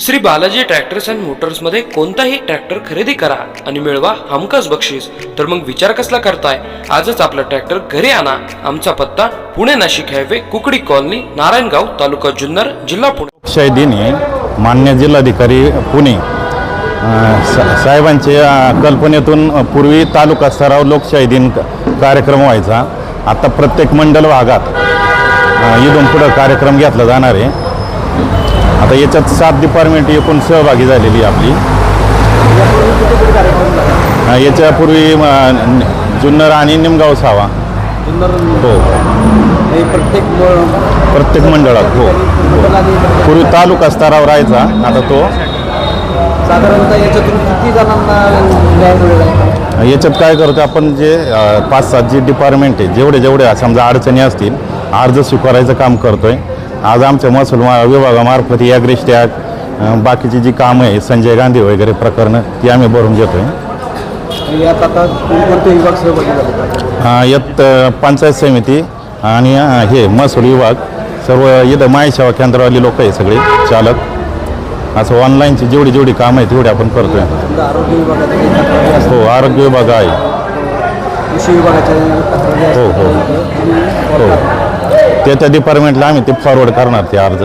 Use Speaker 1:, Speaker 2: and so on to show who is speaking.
Speaker 1: Shri Balaji tractors and मोटर्समध्ये कोणताही tractor खरेदी करा आणि मिळवा हमखास बक्षीस. तर मग विचार कसला करताय? आजच आपला ट्रॅक्टर घरी आणा. आमचा पत्ता पुणे नाशिक हायवे कुकडी कॉलनी नारायणगाव तालुका जुन्नर जिल्हा पुणे.
Speaker 2: लोकशाही दिनी मान्य जिल्हाधिकारी पुणे. सा- साहेबांच्या कल्पनेतून पूर्वी तालुका स्तरावर लोकशाही दिन कार्यक्रम व्हायचा. आता प्रत्येक मंडल भागात इथून पुढं कार्यक्रम घेतला जाणार आहे. आता याच्यात सात डिपार्टमेंट एकूण सहभागी झालेली आहे आपली. याच्यापूर्वी जुन्नर आणि निमगाव सावा हो.
Speaker 3: हे प्रत्येक
Speaker 2: प्रत्येक मंडळात हो. पूर्वी तालुका स्तरावर राहायचा आता तो.
Speaker 3: साधारणतः याच्यातून किती जणांना न्याय मिळाला? आहे
Speaker 2: याच्यात काय करतो आपण जे पाच सात जे डिपार्टमेंट आहे जेवढे जेवढे समजा अडचणी असतील अर्ज स्वीकारायचं काम करतोय. आज आमच्या महसूल विभागामार्फत टॅग अ, बाकीची जी कामं आहे संजय गांधी वगैरे प्रकरणं ती आम्ही भरून घेतोय.
Speaker 3: आणि यात आता कोणकोणते विभाग सहभागी झाले?
Speaker 2: अ, यात अ, पंचायत समिती आणि हे महसूल विभाग सर्व इथं माय सेवा केंद्रवाली लोक आहे सगळे चालक. असं ऑनलाईनची जेवढी जेवढी कामं आहे तेवढी आपण
Speaker 3: तक्रारी असतील
Speaker 2: हो आरोग्य विभाग आहे.
Speaker 3: कृषी विभागाच्या तक्रारी
Speaker 2: हो, हो. हो. ते त्या डिपार्टमेंटला आम्ही ते फॉरवर्ड करणार ते अर्ज.